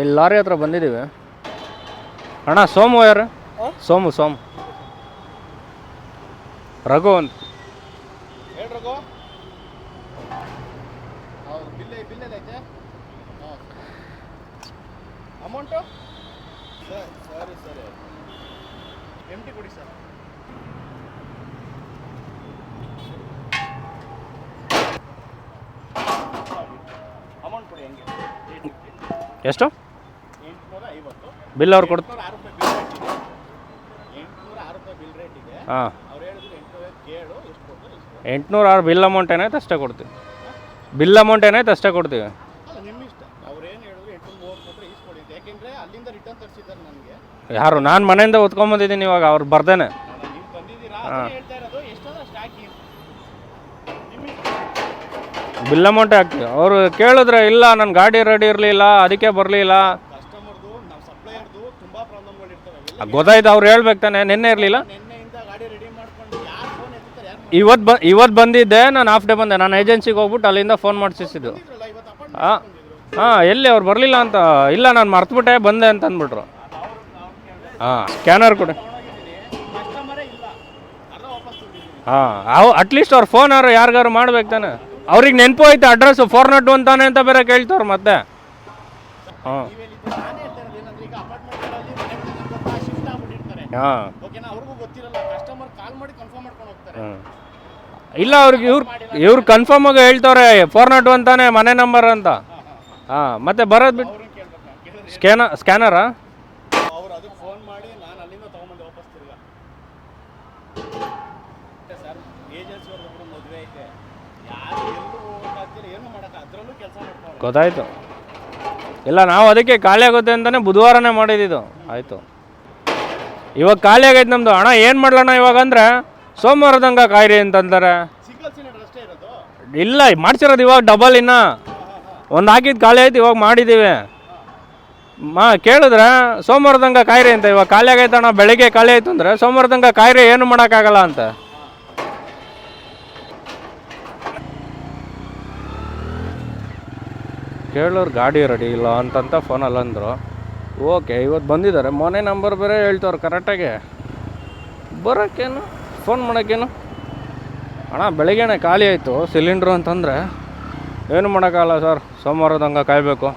ಇಲ್ಲಿ ಲಾರಿ ಹತ್ರ ಬಂದಿದ್ದೀವಿ. ಅಣ್ಣ ಸೋಮು ಯಾರು? ಸೋಮು ಸೋಮು. ರಘು ಅಂತ. ಅಮೌಂಟು? ಸರ್ ಸರಿ ಸರಿ. ಎಂ ಟಿ ಕೊಡಿ ಸರ್ ಅಮೌಂಟ್ ಕೊಡಿ ಹೆಂಗೆ ಎಷ್ಟು? ಬಿಲ್ ಅವ್ರು ಕೊಡ್ ಹಾಂ. ಎಂಟುನೂರ ಆರು ಬಿಲ್ ಅಮೌಂಟ್ ಏನಾಯ್ತು ಅಷ್ಟೇ ಕೊಡ್ತೀವಿ. ಬಿಲ್ ಅಮೌಂಟ್ ಏನಾಯ್ತು ಅಷ್ಟೇ ಕೊಡ್ತೀವಿ. ಯಾರು ನಾನು ಮನೆಯಿಂದ ಓದ್ಕೊಂಬಂದಿದ್ದೀನಿ ಇವಾಗ ಅವ್ರು ಬರ್ದೇನೆ. ನೀವು ಬಿಲ್ ಅಮೌಂಟೇ ಹಾಕ್ತೀವಿ ಅವರು ಕೇಳಿದ್ರೆ, ಇಲ್ಲ ನನ್ನ ಗಾಡಿ ರೆಡಿ ಇರಲಿಲ್ಲ, ಅದಕ್ಕೆ ಬರಲಿಲ್ಲ. ಗೊತ್ತಾಯ್ತು, ಅವ್ರು ಹೇಳ್ಬೇಕು ತಾನೆ, ನಿನ್ನೆ ಇರಲಿಲ್ಲ. ಇವತ್ತು ಬ ಇವತ್ತು ಬಂದಿದ್ದೆ, ನಾನು ಹಾಫ್ ಡೇ ಬಂದೆ, ನಾನು ಏಜೆನ್ಸಿಗೆ ಹೋಗ್ಬಿಟ್ಟು ಅಲ್ಲಿಂದ ಫೋನ್ ಮಾಡಿಸಿದ್ದು ಹಾಂ ಹಾಂ ಎಲ್ಲಿ, ಅವ್ರು ಬರಲಿಲ್ಲ ಅಂತ, ಇಲ್ಲ, ನಾನು ಮರ್ತುಬಿಟ್ಟೆ, ಬಂದೆ ಅಂತ ಅಂದ್ಬಿಟ್ರು. ಹಾಂ ಸ್ಕ್ಯಾನರ್ ಕೊಡಿ. ಹಾಂ ಅವು ಅಟ್ಲೀಸ್ಟ್ ಅವ್ರ ಫೋನ್ ಅವರು ಯಾರಿಗಾರು ಮಾಡ್ಬೇಕು ತಾನೆ. ಅವ್ರಿಗೆ ನೆನಪು ಐತೆ ಅಡ್ರೆಸ್ ಫೋರ್ ನಾಟ್ ಒನ್ ತಾನೆ ಅಂತ ಬೇರೆ ಕೇಳ್ತವ್ರು ಮತ್ತೆ. ಹಾಂ. ಹಾಂ. ಇಲ್ಲ, ಅವ್ರಿಗೆ ಇವ್ರು ಇವ್ರು ಕನ್ಫರ್ಮ್ ಆಗಿ ಹೇಳ್ತವ್ರೆ ಫೋರ್ ನಾಟ್ ಒನ್ ತಾನೆ, ಮನೆ ನಂಬರ್ ಅಂತ. ಹಾಂ, ಮತ್ತೆ ಬರೋದು ಬಿಟ್ಟು ಸ್ಕ್ಯಾನ ಸ್ಕ್ಯಾನರಾ ಗೊತ್ತಾಯ್ತು. ಇಲ್ಲ, ನಾವು ಅದಕ್ಕೆ ಖಾಲಿ ಆಗುತ್ತೆ ಅಂತಲೇ ಬುಧವಾರನೇ ಮಾಡಿದ್ದು ಆಯಿತು. ಇವಾಗ ಖಾಲಿ ಆಗೈತೆ ನಮ್ಮದು ಹಣ ಏನು ಮಾಡಲಣ್ಣ ಇವಾಗ ಅಂದರೆ ಸೋಮವಾರದಂಗ ಕಾಯಿರಿ ಅಂತಂತಾರೆ ಇಲ್ಲ, ಮಾಡ್ಸಿರೋದು ಇವಾಗ ಡಬಲ್ ಇನ್ನ. ಒಂದು ಹಾಕಿದ್ದು ಖಾಲಿ ಆಯ್ತು, ಇವಾಗ ಮಾಡಿದ್ದೀವಿ ಮಾ, ಕೇಳಿದ್ರೆ ಸೋಮವಾರದಂಗ ಕಾಯಿರಿ ಅಂತ. ಇವಾಗ ಖಾಲಿ ಆಗೈತೆ ಅಣ್ಣ, ಬೆಳಿಗ್ಗೆ ಖಾಲಿ ಆಯ್ತು ಅಂದರೆ ಸೋಮವಾರದಂಗ ಕಾಯಿರಿ, ಏನು ಮಾಡೋಕ್ಕಾಗಲ್ಲ ಅಂತ. ಕೇಳೋರು ಗಾಡಿ ರೆಡಿ ಇಲ್ಲ ಅಂತಂತ ಫೋನಲ್ಲಿ ಅಂದರು. ಓಕೆ ಇವತ್ತು ಬಂದಿದ್ದಾರೆ ಮೊನ್ನೆ ನಂಬರ್ ಬೇರೆ ಹೇಳ್ತವ್ರು ಕರೆಕ್ಟಾಗಿ ಬರೋಕ್ಕೇನು? ಫೋನ್ ಮಾಡೋಕ್ಕೇನು? ಅಣ್ಣ, ಬೆಳಿಗ್ಗೆನೆ ಖಾಲಿ ಆಯಿತು ಸಿಲಿಂಡ್ರು ಅಂತಂದರೆ. ಏನು ಮಾಡೋಕ್ಕಾಗಲ್ಲ ಸರ್ ಸೋಮವಾರದಂಗೆ ಕಾಯಬೇಕು.